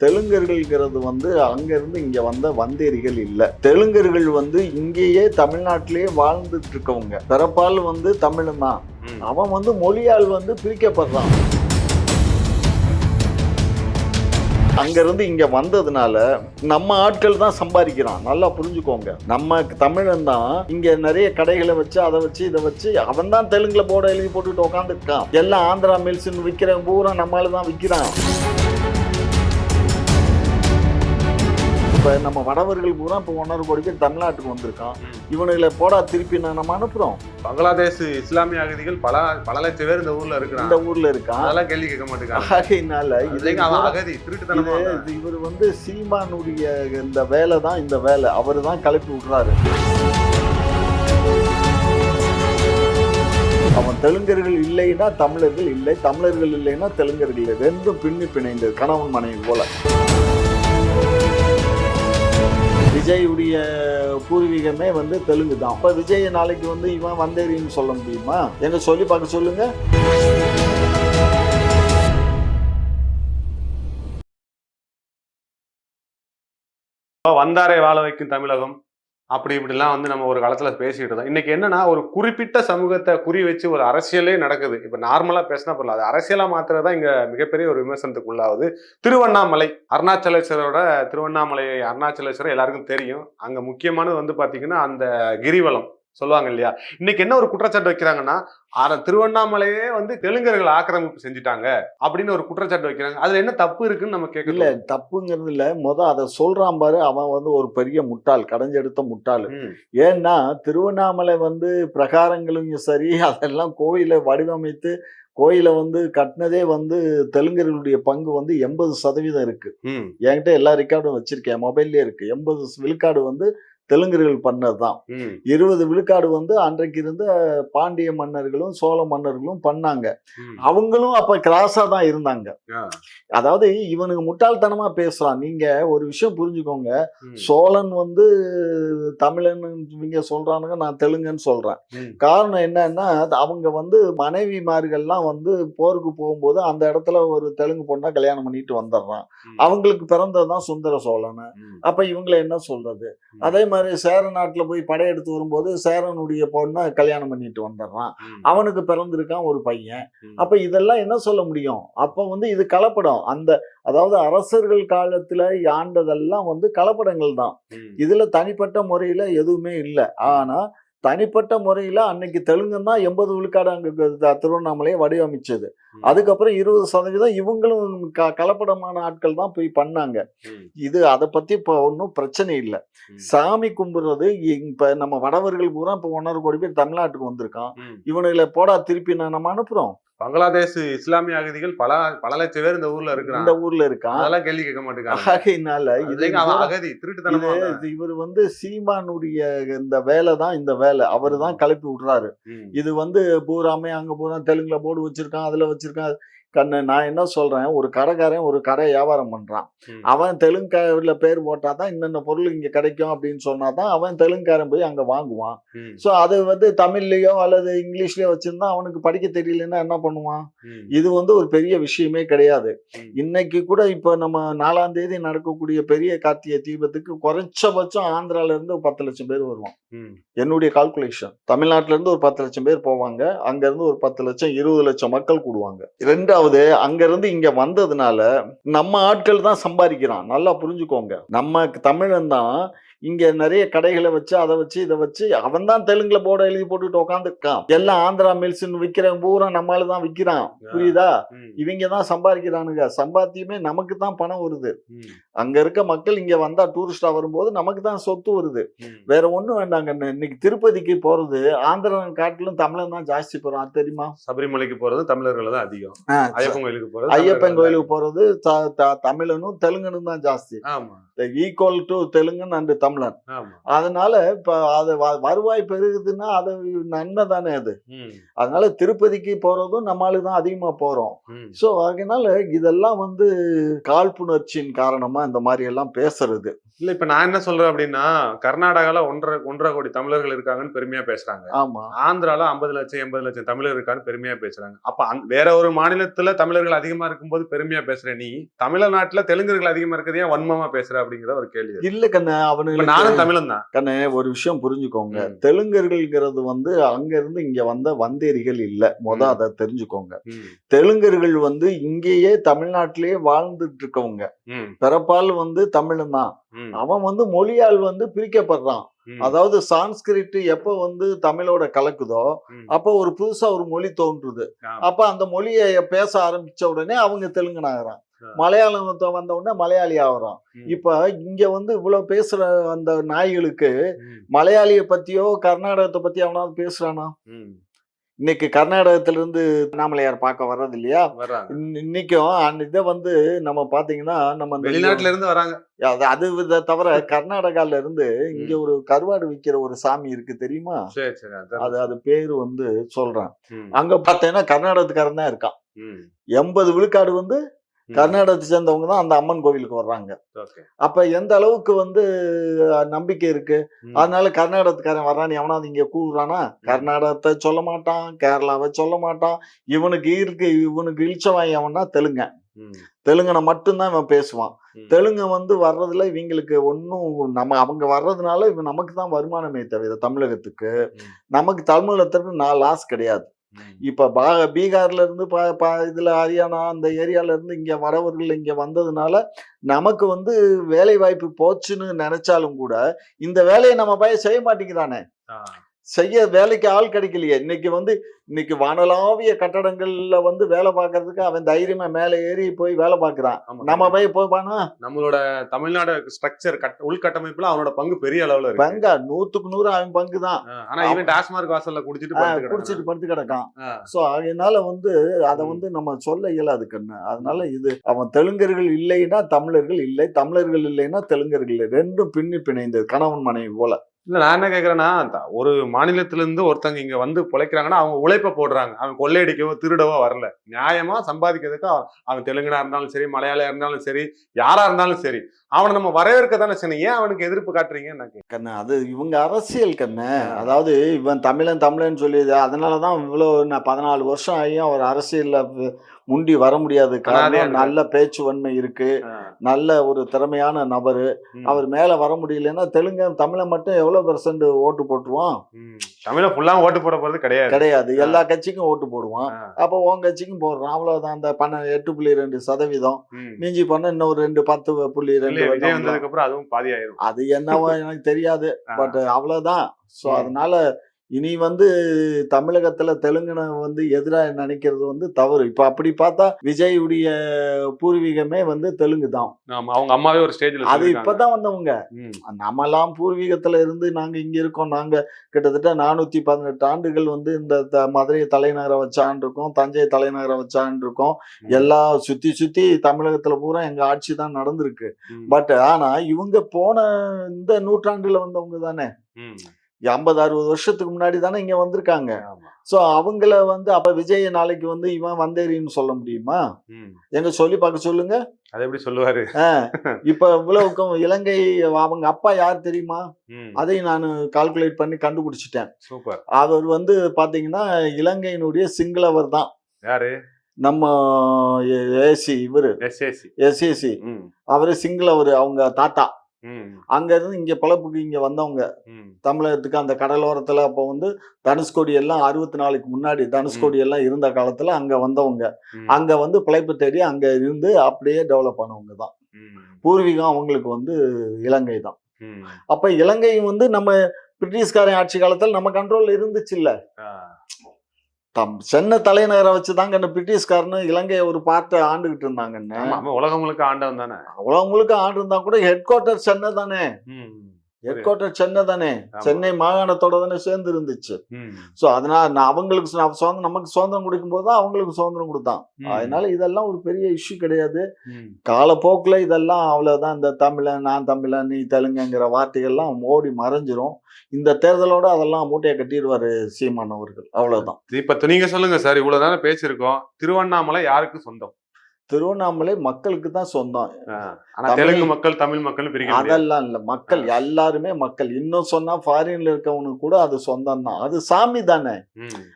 தெலுங்கர்கள்ங்கிறது வந்து அங்கிருந்து இங்க வந்த வந்தேரிகள் இல்ல. தெலுங்கர்கள் வந்து இங்கேயே தமிழ்நாட்டிலேயே வாழ்ந்துட்டு இருக்கவங்க பிறப்பால் வந்து தமிழன் தான் ம். அவன் வந்து மொழியால் வந்து பிரிக்கப்படுறான். அங்கிருந்து இங்க வந்ததுனால நம்ம ஆட்கள் தான் சம்பாதிக்கிறான். நல்லா புரிஞ்சுக்கோங்க. நம்ம தமிழன் தான் இங்க நிறைய கடைகளை வச்சு அதை வச்சு இதை வச்சு அவன் தான் தெலுங்குல போர்டை எழுதி போட்டுட்டு உட்காந்துருக்கான் எல்லாம் ஆந்திரா மில்ஸ்னு விற்கிறவன் பூரா நம்மளால தான் விற்கிறான். இப்ப நம்ம வடவர்கள் பூரா இப்போ ஒன்றரை கோடி பேர் தமிழ்நாட்டுக்கு வந்திருக்கான். ம். இவனுங்களை போடா திருப்பி நான் நம்ம அனுப்புறோம். பங்களாதேஷ் இஸ்லாமிய அகதிகள் பல பல லட்சம் பேர் இந்த ஊர்ல இருக்கிறாங்க. இந்த ஊர்ல இருக்கான். அதெல்லாம் கேள்வி கேட்க மாட்டேங்கிறாங்க. ஆகையினால அகதி? இது இவர் வந்து சீமானுடைய இந்த வேலை தான் இந்த வேலை. அவர் தான் கிளப்பி விடுறாரு. அவன் தெலுங்கர்கள் இல்லைன்னா தமிழர்கள் இல்லை தமிழர்கள் இல்லைன்னா தெலுங்கர்கள் இல்லை. ரெண்டும் பின்னி பிணைந்தது கணவன் மனைவி போல. விஜயுடைய பூர்வீகமே வந்து தெலுங்கு தான் அப்ப விஜய் நாளைக்கு வந்து இவன் வந்தேரின்னு சொல்ல முடியுமா? எங்க சொல்லி பார்க்க சொல்லுங்க. வந்தாரை வாழ வைக்கும் தமிழகம். அப்படி இப்படிலாம் வந்து நம்ம ஒரு காலத்தில் பேசிக்கிட்டு இருந்தோம். இன்னைக்கு என்னன்னா ஒரு குறிப்பிட்ட சமூகத்தை குறி வச்சு ஒரு அரசியலே நடக்குது. இப்போ நார்மலாக பேசினா பரவாயில்ல அது அரசியலாக அரசியலா தான் இங்கே மிகப்பெரிய ஒரு விமர்சனத்துக்கு உள்ளாகுது. திருவண்ணாமலை அருணாச்சலேஸ்வரோட திருவண்ணாமலை அருணாச்சலேஸ்வரர் எல்லாருக்கும் தெரியும். அங்கே முக்கியமானது வந்து பார்த்தீங்கன்னா அந்த கிரிவலம். சொல்லுவாங்க இல்லையா? இன்னைக்கு என்ன ஒரு குற்றச்சாட்டு வைக்கிறாங்கன்னா ஆர- திருவண்ணாமலையே வந்து தெலுங்கர்கள் ஆக்கிரமிப்பு செஞ்சுட்டாங்க அப்படின்னு ஒரு குற்றச்சாட்டு வைக்கிறாங்க. அதுல என்ன தப்பு இருக்குன்னு நம்ம இல்ல கேட்கல தப்புங்கிறது இல்ல. முத அதை சொல்றான் பாரு அவன் வந்து ஒரு பெரிய முட்டாள் கடைஞ்செடுத்த முட்டாள். ஏன்னா திருவண்ணாமலை வந்து பிரகாரங்களும் சரி அதெல்லாம் கோயிலை வடிவமைத்து கோயிலை வந்து கட்டினதே வந்து தெலுங்கர்களுடைய பங்கு வந்து எண்பது சதவீதம் இருக்கு. என்கிட்ட எல்லா ரெக்கார்டும் வச்சிருக்கேன் மொபைல்லே இருக்கு. எண்பது விழுக்காடு வந்து தெலுங்கர்கள் பண்ணது தான் இருபது விழுக்காடு வந்து அன்றைக்கு இருந்த பாண்டிய மன்னர்களும் சோழ மன்னர்களும் பண்ணாங்க. அவங்களும் அப்ப கிராஸா தான் இருந்தாங்க. அதாவது இவனுக்கு முட்டாள்தனமா பேசுறான் நீங்க ஒரு விஷயம் புரிஞ்சுக்கோங்க. சோழன் வந்து தமிழன் இவங்க சொல்றானுங்க நான் தெலுங்குன்னு சொல்றேன். காரணம் என்னன்னா அவங்க வந்து மனைவிமார்கள்லாம் வந்து போருக்கு போகும்போது அந்த இடத்துல ஒரு தெலுங்கு பொண்ணா கல்யாணம் பண்ணிட்டு வந்துடுறான். அவங்களுக்கு பிறந்ததுதான் சுந்தர சோழன். அப்ப இவங்களை என்ன சொல்றது அதே மாதிரி சேர நாட்டுல போய் படையெடுத்து வரும்போது சேரனுடைய பொண்ணை கல்யாணம் பண்ணிட்டு வந்துடுறான். அவனுக்கு பிறந்திருக்கான் ஒரு பையன். அப்ப இதெல்லாம் என்ன சொல்ல முடியும் அப்ப வந்து இது கலப்படம் அந்த அதாவது அரசர்கள் காலத்துல ஆண்டதெல்லாம் வந்து கலப்படங்கள் தான். இதுல தனிப்பட்ட முறையில எதுவுமே இல்லை ஆனா தனிப்பட்ட முறையில அன்னைக்கு தெலுங்குன்னு தான் எண்பது விழுக்காடு அங்க திருவண்ணாமலையை வடிவமைச்சது. அதுக்கப்புறம் இருபது சதவீதம் இவங்களும் க கலப்படமான ஆட்கள் தான் போய் பண்ணாங்க. இது அதை பத்தி இப்போ ஒன்றும் பிரச்சனை இல்லை. சாமி கும்பிடுறது இப்ப நம்ம வடவர்கள் பூரா இப்போ ஒன்றரை கோடி பேர் தமிழ்நாட்டுக்கு வந்திருக்கான். இவனுங்களை போடா திருப்பி நான் நம்ம அனுப்புறோம். பங்களாதேஷ் இஸ்லாமிய அகதிகள் பல பல லட்சம் பேர் இந்த ஊர்ல இந்த இருக்கிறாங்க ஊர்ல இருக்கான். அதெல்லாம் கேள்வி கேட்க மாட்டேங்கிறாங்க ஆகையினால இது அகதி? திருட்டுத்தனமா இவர் வந்து சீமானுடைய இந்த வேலை தான் இந்த வேலை. அவர் தான் கிளப்பி விடுறாரு. இது வந்து பூராமே அங்க பூரா தெலுங்குல போர்டு வச்சிருக்கான் அதுல வச்சிருக்கான் கண்ணு நான் என்ன சொல்றேன் ஒரு கடைக்காரன் ஒரு கடை வியாபாரம் பண்றான். அவன் தெலுங்குல பேர் போட்டாதான் இன்னென்ன பொருள் இங்க கிடைக்கும் அப்படின்னு சொன்னாதான் அவன் தெலுங்குக்காரன் போய் அங்க வாங்குவான். ஸோ அது வந்து தமிழ்லயோ அல்லது இங்கிலீஷ்லயோ வச்சிருந்தா அவனுக்கு படிக்க தெரியலன்னா என்ன பண்ணுவான். இது வந்து ஒரு பெரிய விஷயமே கிடையாது. இன்னைக்கு கூட இப்போ நம்ம நாலாம் தேதி நடக்கக்கூடிய பெரிய கார்த்திகை தீபத்துக்கு குறைஞ்சபட்சம் ஆந்திரால இருந்து பத்து லட்சம் பேர் வருவான். என்னுடைய கால்குலேஷன் தமிழ்நாட்டுல இருந்து ஒரு பத்து லட்சம் பேர் போவாங்க. அங்க இருந்து ஒரு பத்து லட்சம் இருபது லட்சம் மக்கள் கூடுவாங்க. ரெண்டாவது அங்க இருந்து இங்க வந்ததுனால நம்ம ஆட்கள் தான் சம்பாதிக்கிறான். நல்லா புரிஞ்சுக்கோங்க. நம்ம தமிழன் தான் இங்க நிறைய கடைகளை வச்சு அதை வச்சு இதை வச்சு அவன் தான் தெலுங்குல போர்டை எழுதி போட்டுட்டு உட்காந்துருக்கான் எல்லாம் ஆந்திரா மில்ஸ்னு விற்கிறவன் பூரா நம்மளால தான் விற்கிறான் புரியுதா. இவங்க தான் சம்பாதிக்கிறானுங்க. சம்பாத்தியமே நமக்கு தான் பணம் வருது. அங்க இருக்க மக்கள் இங்க வந்தா டூரிஸ்டா வரும்போது நமக்கு தான் சொத்து வருது. வேற ஒண்ணும் வேண்டாங்க. இன்னைக்கு திருப்பதிக்கு போறது ஆந்திரன் காட்டிலும் தமிழன் தான் ஜாஸ்தி அது தெரியுமா? சபரிமலைக்கு போறது தமிழர்கள் தான் அதிகம். ஐயப்பன் கோயிலுக்கு போறது ஐயப்பன் கோயிலுக்கு போறது தமிழனும் தெலுங்கனும் தான் ஜாஸ்தி. ஆமா. ஈக்குவல் டு தெலுங்கன் அண்ட் தமிழன். அதனால இப்ப அது வருவாய் பெருகுதுன்னா அது நன்மை தானே அது. அதனால திருப்பதிக்கு போறதும் நம்மளுக்கு தான் அதிகமா போறோம். ஸோ அதனால இதெல்லாம் வந்து காழ்ப்புணர்ச்சியின் காரணமா இந்த மாதிரி எல்லாம் பேசுறது. இல்ல இப்ப நான் என்ன சொல்றேன் அப்படின்னா கர்நாடகால ஒன்றரை ஒன்றரை கோடி தமிழர்கள் இருக்காங்கன்னு பெருமையா பேசுறாங்க. ஆமா. ஆந்திரால ஐம்பது லட்சம் எண்பது லட்சம் தமிழர் இருக்கான்னு பெருமையா பேசுறாங்க. அப்ப வேற ஒரு மாநிலத்துல தமிழர்கள் அதிகமா இருக்கும்போது பெருமையா பேசுற நீ தமிழ்நாட்டுல தெலுங்கர்கள் அதிகமா இருக்கிறது ஏன் வன்மமா பேசுற அப்படிங்கிற ஒரு கேள்வி. இல்ல கண்ணு அவனுக்கு நானும் தமிழன் தான். கண்ணு ஒரு விஷயம் புரிஞ்சுக்கோங்க. தெலுங்கர்கள்ங்கிறது வந்து அங்க இருந்து இங்க வந்த வந்தேரிகள் இல்ல. முத. அதை தெரிஞ்சுக்கோங்க. தெலுங்கர்கள் வந்து இங்கேயே தமிழ்நாட்டிலேயே வாழ்ந்துட்டு இருக்கவங்க. பிறப்பால் வந்து தமிழன் தான் அவன் வந்து மொழியால் வந்து பிரிக்கப்படுறான். அதாவது சான்ஸ்கிரிட் எப்ப வந்து தமிழோட கலக்குதோ. அப்ப ஒரு புதுசா ஒரு மொழி தோன்றுது. அப்ப அந்த மொழியை பேச ஆரம்பிச்ச உடனே அவங்க தெலுங்கனாகிறான். மலையாளம் வந்த உடனே மலையாளி ஆகுறான். ம், இப்ப இங்க வந்து இவ்வளவு பேசுற அந்த நாய்களுக்கு மலையாளிய பத்தியோ கர்நாடகத்தை பத்தி அவனாவது பேசுறானா. இன்னைக்கு கர்நாடகத்துல இருந்து அண்ணாமலையார் பார்க்க வர்றது இல்லையா இன்னைக்கும் அந்த இதை வந்து நம்ம பாத்தீங்கன்னா நம்ம வெளிநாட்டுல இருந்து வராங்க. அது இதை தவிர கர்நாடகால இருந்து இங்க ஒரு கருவாடு விக்கிற ஒரு சாமி இருக்கு தெரியுமா. அது அது பேரு வந்து சொல்றேன். அங்க பார்த்தீங்கன்னா கர்நாடகத்துக்காரன் தான் இருக்கான். எண்பது விழுக்காடு வந்து. கர்நாடகத்தை சேர்ந்தவங்க தான் அந்த அம்மன் கோவிலுக்கு வர்றாங்க. அப்ப எந்த அளவுக்கு வந்து நம்பிக்கை இருக்கு? அதனால கர்நாடகத்துக்காரன் வர்றான் எவனாவது இங்க கூவுறானா கர்நாடகத்தை சொல்ல மாட்டான் கேரளாவை சொல்ல மாட்டான். இவனுக்கு இருக்கு இவனுக்கு இழிச்சவன் எவனா தெலுங்க. ம், தெலுங்கனை மட்டும்தான் இவன் பேசுவான். தெலுங்கு வந்து வர்றதுல இவங்களுக்கு ஒன்றும் நம்ம அவங்க வர்றதுனால இவன் நமக்கு தான் வருமானமே தவிர தமிழகத்துக்கு. நமக்கு தமிழகத்துக்கு நான் லாஸ் கிடையாது. இப்ப பா பீகார்ல இருந்து ப ப இதுல ஹரியானா அந்த ஏரியால இருந்து இங்க வரவர்கள் இங்க வந்ததுனால நமக்கு வந்து வேலை வாய்ப்பு போச்சுன்னு நினைச்சாலும் கூட இந்த வேலையை நம்ம பையன் செய்ய மாட்டேங்கிறானே. செய்ய வேலைக்கு ஆள் கிடைக்கலையே. இன்னைக்கு வந்து இன்னைக்கு வானளாவிய கட்டடங்கள்ல வந்து வேலை பார்க்கறதுக்கு அவன் தைரியமா மேலே ஏறி போய் வேலை பார்க்கறான். நம்ம போய் போய்பானா நம்மளோட தமிழ்நாடு ஸ்ட்ரக்சர் கட் உள்கட்டமைப்புல அவனோட பங்கு பெரிய அளவுல இருக்கு. பங்கா? நூத்துக்கு நூறு அவன் பங்கு தான். ஆனா இவன் டாஸ்மார்க் வாசல்ல குடிச்சிட்டு. குடிச்சிட்டு படுத்து கிடக்கான். சோ அதனால வந்து அதை. வந்து நம்ம சொல்ல இயலாது கண்ணு அதனால இது அவன் தெலுங்கர்கள் இல்லைன்னா தமிழர்கள் இல்லை தமிழர்கள் இல்லைன்னா தெலுங்கர்கள் இல்லை. ரெண்டும் பின்னி பிணைந்தது கணவன் மனைவி போல. இல்லை நான் என்ன கேட்குறேன்னா ஒரு மாநிலத்திலேருந்து ஒருத்தங்க இங்கே வந்து பிழைக்கிறாங்கன்னா அவங்க உழைப்ப போடுறாங்க. அவன் கொள்ளையடிக்கவோ திருடவோ வரல. நியாயமாக சம்பாதிக்கிறதுக்கு அவன் தெலுங்கனா இருந்தாலும் சரி மலையாளியாக இருந்தாலும் சரி யாராக இருந்தாலும் சரி அவனை நம்ம வரவேற்க தானே சரி ஏன் அவனுக்கு எதிர்ப்பு காட்டுறீங்கன்னு நான் கண்ணு அது இவங்க அரசியல் கண்ணு. அதாவது இவன் தமிழன் தமிழன் சொல்லி அதனாலதான் இவ்வளோ நான் பதினாலு வருஷம் ஆகியும் அவர் அரசியலில் முண்டி வர முடியாது. காரணம். நல்ல பேச்சு வன்மை இருக்கு நல்ல ஒரு திறமையான நபரு. அவர் மேல வர முடியலன்னா தெலுங்கு தமிழை மட்டும் எவ்வளவு பெர்சன்ட் ஓட்டு போட்டுருவான். தமிழ ஃபுல்லா ஓட்டு போட போறது கிடையாது. கிடையாது. எல்லா கட்சிக்கும் ஓட்டு போடுவான். அப்போ உன் கட்சிக்கும் போடுறான். அவ்வளவுதான். அந்த பன்ன எட்டு புள்ளி ரெண்டு சதவீதம். மிஞ்சி பண்ண இன்னொரு ரெண்டு பத்து புள்ளி ரெண்டு அதுவும் பாதி ஆயிரும் அது என்னவோ எனக்கு தெரியாது. பட் அவ்வளவுதான். ஸோ ம். அதனால இனி வந்து தமிழகத்துல தெலுங்கனை வந்து எதிராக நினைக்கிறது வந்து தவறு. இப்ப அப்படி பார்த்தா விஜயுடைய பூர்வீகமே வந்து தெலுங்கு தான். அவங்க அம்மாவே ஒரு ஸ்டேஜ்ல அது இப்பதான் வந்தவங்க. நம்மலாம் பூர்வீகத்துல இருந்து நாங்க இங்க இருக்கோம். நாங்க கிட்டத்தட்ட நானூத்தி பதினெட்டு ஆண்டுகள் வந்து இந்த மதுரையை தலைநகரை வச்சான் இருக்கோம். தஞ்சை தலைநகரை வச்சான் இருக்கோம். எல்லா சுத்தி சுத்தி தமிழகத்துல பூரா எங்க ஆட்சி தான் நடந்திருக்கு. பட் ஆனா இவங்க போன இந்த நூற்றாண்டுல வந்தவங்க தானே. ஐம்பது அறுபது வருஷத்துக்கு முன்னாடி தானே இங்க வந்திருக்காங்க. சோ அவங்கள வந்து அப்ப விஜய் நாளைக்கு வந்து இவன் வந்தேரின்னு சொல்ல முடியுமா. எங்க சொல்லி பார்க்க சொல்லுங்க. அது எப்படி சொல்லுவாரு? இப்ப இவ்வளவுக்கும் இலங்கை அவங்க அப்பா யார் தெரியுமா? ம், அதை நான் கால்குலேட் பண்ணி கண்டுபிடிச்சிட்டேன். சூப்பர். அவர் வந்து பாத்தீங்கன்னா இலங்கையினுடைய சிங்களவர் தான். யாரு? நம்ம ஏசி இவரு. எஸ்ஏசி எஸ்ஏசி அவரு சிங்களவர் அவங்க தாத்தா. அங்க இருந்து இங்க பிழப்புக்கு இங்க வந்தவங்க. தமிழகத்துக்கு அந்த கடலோரத்துல அப்போ வந்து தனுஷ்கோடி எல்லாம் அறுபத்தி நாலுக்கு முன்னாடி தனுஷ்கோடி எல்லாம் இருந்த காலத்துல அங்க வந்தவங்க. அங்க வந்து பிழைப்பு தேடி அங்க இருந்து அப்படியே டெவலப் பண்ணவங்க தான். பூர்வீகம் அவங்களுக்கு வந்து இலங்கை தான். அப்ப இலங்கை வந்து நம்ம பிரிட்டிஷ்காரன் ஆட்சி காலத்துல நம்ம கண்ட்ரோல்ல இருந்துச்சு இல்ல. தம் சென்னை தலைநகரை வச்சுதாங்க இந்த பிரிட்டிஷ்காரனு இலங்கையை ஒரு பார்ட்டை ஆண்டுகிட்டு இருந்தாங்கன்னு உலகம் முழுக்க ஆண்டவன் தானே? அவ்வளவு முழுக்க ஆண்டு இருந்தா கூட ஹெட் குவார்டர் சென்னை தானே. ம், ஹெட் குவார்டர் சென்னை தானே. சென்னை மாகாணத்தோட தானே சேர்ந்து இருந்துச்சு. ஸோ அதனால நான் அவங்களுக்கு சுதந்திரம் நமக்கு சுதந்திரம் கொடுக்கும் போது தான் அவங்களுக்கு சுதந்திரம் கொடுத்தான். அதனால இதெல்லாம் ஒரு பெரிய இஷ்யூ கிடையாது. காலப்போக்கில் இதெல்லாம் அவ்வளவுதான். இந்த தமிழன் நான் தமிழன் நீ தெலுங்குங்கிற வார்த்தைகள்லாம் ஓடி மறைஞ்சிரும். இந்த தேர்தலோட அதெல்லாம் மூட்டையை கட்டிடுவாரு சீமான் அவர்கள். அவ்வளவுதான். இப்ப நீங்க சொல்லுங்க சார் இவ்வளவு நேரம் பேசியிருக்கோம். திருவண்ணாமலை யாருக்கு சொந்தம்? திருவண்ணாமலை மக்களுக்கு தான் சொந்தம். தெலுங்கு மக்கள் தமிழ் மக்கள் அதெல்லாம் இல்ல. மக்கள் எல்லாருமே மக்கள். இன்னும் சொன்னா ஃபாரின்ல இருக்கவனுக்கு கூட அது சொந்தம் தான். அது சாமி தானே.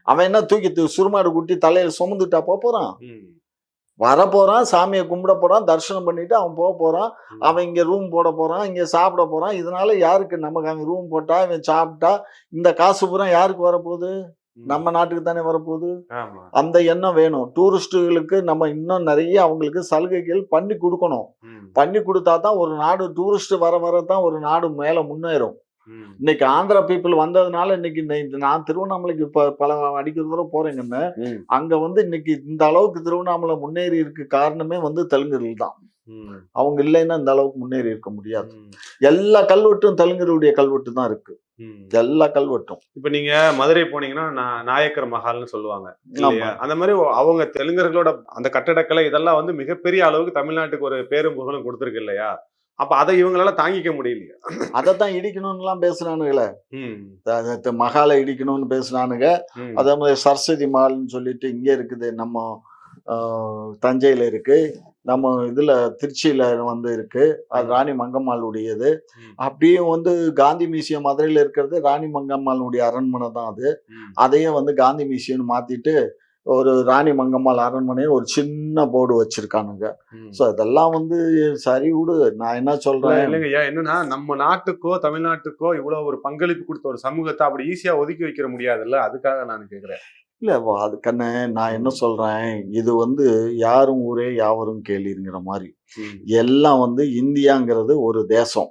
அவன் என்ன தூக்கி தூ- சுருமாடு குட்டி தலையில சுமந்துட்டா போறான். வர போறான் சாமியை கும்பிட போறான் தரிசனம் பண்ணிட்டு அவன் போக போறான். அவன் இங்க ரூம் போட போறான் இங்க சாப்பிட போறான். இதனால யாருக்கு நமக்கு அவன் ரூம் போட்டா இவன் சாப்பிட்டா இந்த காசு பூரா யாருக்கு வரப்போகுது. நம்ம நாட்டுக்கு தானே வரப்போகுது அந்த எண்ணம் வேணும் டூரிஸ்டுகளுக்கு நம்ம இன்னும் நிறைய அவங்களுக்கு சலுகைகள் பண்ணி கொடுக்கணும். பண்ணி கொடுத்தா தான் ஒரு நாடு டூரிஸ்ட் வர வர தான் ஒரு நாடு மேல முன்னேறும். இன்னைக்கு ஆந்திரா பீப்புள் வந்ததுனால இன்னைக்கு நான் திருவண்ணாமலைக்கு இப்ப பல அடிக்கிற தூரம் போறேங்கன்னு. அங்க வந்து இன்னைக்கு இந்த அளவுக்கு திருவண்ணாமலை முன்னேறி இருக்கு காரணமே வந்து தெலுங்கர்கள் தான். அவங்க இல்லைன்னா இந்த அளவுக்கு முன்னேறி இருக்க முடியாது. எல்லா கல்வெட்டும் தெலுங்கருடைய கல்வெட்டு தான் இருக்கு. எல்லா கல்வெட்டும். இப்ப நீங்க மதுரை போனீங்கன்னா நாயக்கர் மஹால்னு சொல்லுவாங்க. அந்த மாதிரி அவங்க தெலுங்கர்களோட அந்த கட்டடக்கலை இதெல்லாம் வந்து மிகப்பெரிய அளவுக்கு தமிழ்நாட்டுக்கு ஒரு பேரும் புகழும் கொடுத்துருக்கு இல்லையா? அப்ப அதை இவங்களால தாங்கிக்க முடியலையா. அதைத்தான் இடிக்கணும்னுலாம் பேசுனானுங்களே மகாலை இடிக்கணும்னு பேசுனானுங்க ம். அதே மாதிரி சரஸ்வதி மால்னு சொல்லிட்டு இங்க இருக்குது நம்ம தஞ்சையில இருக்கு. நம்ம இதுல திருச்சியில வந்து இருக்கு. அது ராணி மங்கம்மாளுடையது. ம். அப்படியே வந்து காந்தி மியூசியம் மதுரையில இருக்கிறது ராணி மங்கம்மாளுடைய அரண்மனை தான் அது. அதையும் வந்து காந்தி மியூசியம் மாத்திட்டு ஒரு ராணி மங்கம்மாள் அரண்மனை ஒரு சின்ன போர்டு வச்சிருக்கானுங்க. ஸோ இதெல்லாம் வந்து சரி விடு. நான் என்ன சொல்றேன்? இல்லைங்க. ஐயா என்னன்னா நம்ம நாட்டுக்கோ தமிழ்நாட்டுக்கோ இவ்வளவு ஒரு பங்களிப்பு கொடுத்த ஒரு சமூகத்தை அப்படி ஈஸியா ஒதுக்கி வைக்கிற முடியாதுல்ல? அதுக்காக நான் கேக்குறேன். இல்ல வா- அது கண்ணு நான் என்ன சொல்றேன் இது வந்து யாரும் ஊரே யாவரும் கேளிங்கிற மாதிரி. எல்லாம் வந்து இந்தியாங்கிறது ஒரு தேசம்.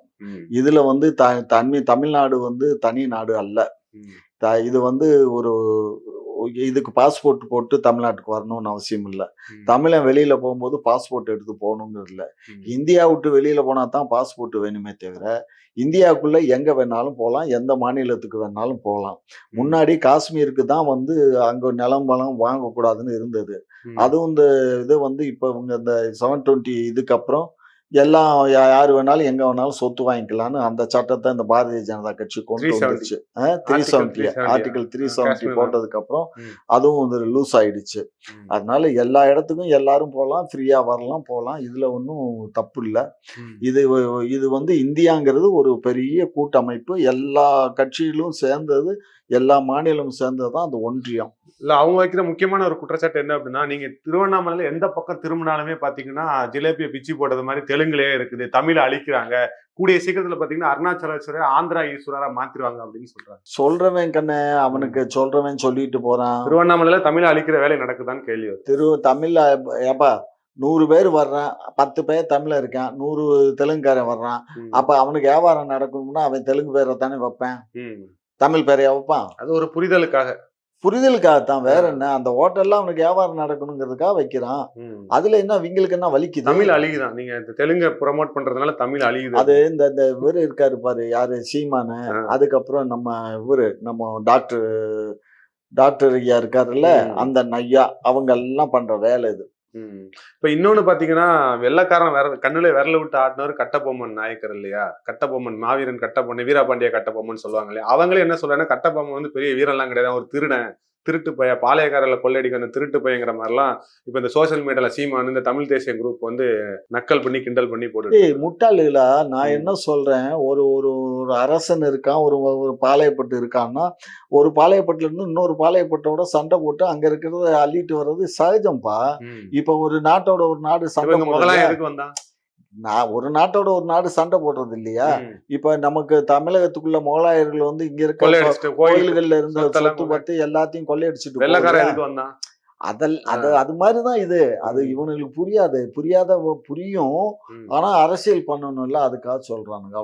இதுல வந்து த தனி தமிழ்நாடு வந்து தனி நாடு அல்ல. த- இது வந்து ஒரு இதுக்கு பாஸ்போர்ட் போட்டு தமிழ்நாட்டுக்கு வரணும்னு அவசியம் இல்லை. தமிழன் வெளியில போகும்போது பாஸ்போர்ட் எடுத்து போகணுங்கிறது இல்லை. இந்தியா விட்டு வெளியில போனா தான் பாஸ்போர்ட் வேணுமே தவிர இந்தியாவுக்குள்ள எங்க வேணாலும் போகலாம் எந்த மாநிலத்துக்கு வேணாலும் போகலாம் முன்னாடி காஷ்மீருக்கு தான் வந்து அங்க நிலம் வளம் வாங்கக்கூடாதுன்னு இருந்தது. அதுவும் இந்த இது வந்து இப்போ இவங்க இந்த செவன் டுவெண்ட்டி இதுக்கு அப்புறம் எல்லாம் யாரு வேணாலும் எங்க வேணாலும் சொத்து வாங்கிக்கலாம்னு அந்த சட்டத்தை இந்த பாரதிய ஜனதா கட்சி கொண்டு 370. வந்துருச்சு three seventy 370, article three seventy போட்டதுக்கு அப்புறம். அதுவும் வந்து லூஸ் ஆயிடுச்சு. அதனால எல்லா இடத்துக்கும் எல்லாரும் போகலாம் ஃப்ரீயா வரலாம் போகலாம். இதுல ஒன்றும் தப்பு இல்லை. இது இது வந்து இந்தியாங்கிறது ஒரு பெரிய கூட்டமைப்பு. எல்லா கட்சிகளும் சேர்ந்தது எல்லா மாநிலமும் சேர்ந்தது தான் அந்த ஒன்றியம். இல்ல அவங்க வைக்கிற முக்கியமான ஒரு குற்றச்சாட்டு என்ன அப்படின்னா நீங்க திருவண்ணாமலையில எந்த பக்கம் திரும்பினாலுமே பாத்தீங்கன்னா ஜிலேபியை பிச்சு போட்டது மாதிரி தெலுங்குலயே இருக்குது தமிழை அழிக்கிறாங்க. கூடிய சீக்கிரத்துல பாத்தீங்கன்னா அருணாச்சலேஸ்வரர் ஆந்திரா ஈஸ்வரரா மாத்திருவாங்க அப்படின்னு சொல்றாங்க. சொல்றவன் கண்ணே அவனுக்கு சொல்றவன் சொல்லிட்டு போறான். திருவண்ணாமலையில தமிழை அழிக்கிற வேலை நடக்குதான்னு கேள்வி. திரு தமிழ்ல ஏப்பா நூறு பேர் வர்றான் பத்து பேர் தமிழ்ல இருக்கான் நூறு தெலுங்குக்காரன் வர்றான். அப்ப அவனுக்கு வியாபாரம் நடக்கணும்னா அவன் தெலுங்கு பேரை தானே வைப்பேன். தமிழ் பேரையா வைப்பான்? அது ஒரு புரிதலுக்காக. புரிதலுக்காகத்தான். வேற என்ன? அந்த ஹோட்டல்ல அவனுக்கு வியாபாரம் நடக்கணுங்கிறதுக்காக வைக்கிறான். அதுல என்ன இவங்களுக்கு என்ன வலிக்குது? தமிழ் அழிகுதான் நீங்க இந்த தெலுங்க ப்ரொமோட் பண்றதுனால தமிழ் அழியுது. அது இந்த இந்த இவரு இருக்காரு பாரு யாரு? சீமானு. அதுக்கப்புறம் நம்ம இவரு நம்ம டாக்டர் டாக்டர் ஐயா இருக்காருல்ல. அந்த நையா அவங்க எல்லாம் பண்ற வேலை இது. இப்ப இன்னொன்னு பாத்தீங்கன்னா வெள்ளக்காரன் வேற கண்ணுல விரல விட்டு ஆடினவர் கட்டபொம்மன் நாயக்கர் இல்லையா? கட்டபொம்மன் மாவீரன் கட்டபொம்மன் வீரபாண்டிய கட்டபொம்மன் சொல்லுவாங்க இல்லையா? அவங்களே என்ன சொல்றாங்கன்னா கட்டபொம்மன் வந்து பெரிய வீரம்லாம் கிடையாது. ஒரு திருடன். திருட்டு பைய பாளையக்காரர்ல கொள்ளையடிக்க அந்த திருட்டு பையங்கிற மாதிரிலாம் இப்ப இந்த சோஷியல் மீடியால சீமான் இந்த தமிழ் தேசிய குரூப் வந்து நக்கல் பண்ணி கிண்டல் பண்ணி போட்டு முட்டாளுகளா? நான். என்ன சொல்றேன்? ஒரு ஒரு ஒரு அரசன் இருக்கான் ஒரு ஒரு பாளையப்பட்டு இருக்கான்னா ஒரு பாளையப்பட்டுல இருந்து இன்னொரு பாளையப்பட்டோட சண்டை போட்டு அங்க இருக்கிறத அள்ளிட்டு வர்றது சகஜம்பா. இப்ப ஒரு நாட்டோட ஒரு நாடு சண்டை முகலாம் எதுக்கு வந்தான்? நான் ஒரு நாட்டோட ஒரு நாடு சண்டை போடுறது இல்லையா. இப்ப நமக்கு தமிழகத்துக்குள்ள முகலாயர்கள் வந்து இங்க இருக்க கோயில்கள்ல இருந்த சொத்து பத்து எல்லாத்தையும் கொள்ளையடிச்சிட்டு அதல் அது அது மாதிரிதான் இது. அது ம். இவனுங்களுக்கு புரியாது. புரியாத புரியும். ஆனா அரசியல் பண்ணணும்ல அதுக்காக சொல்றானுங்க.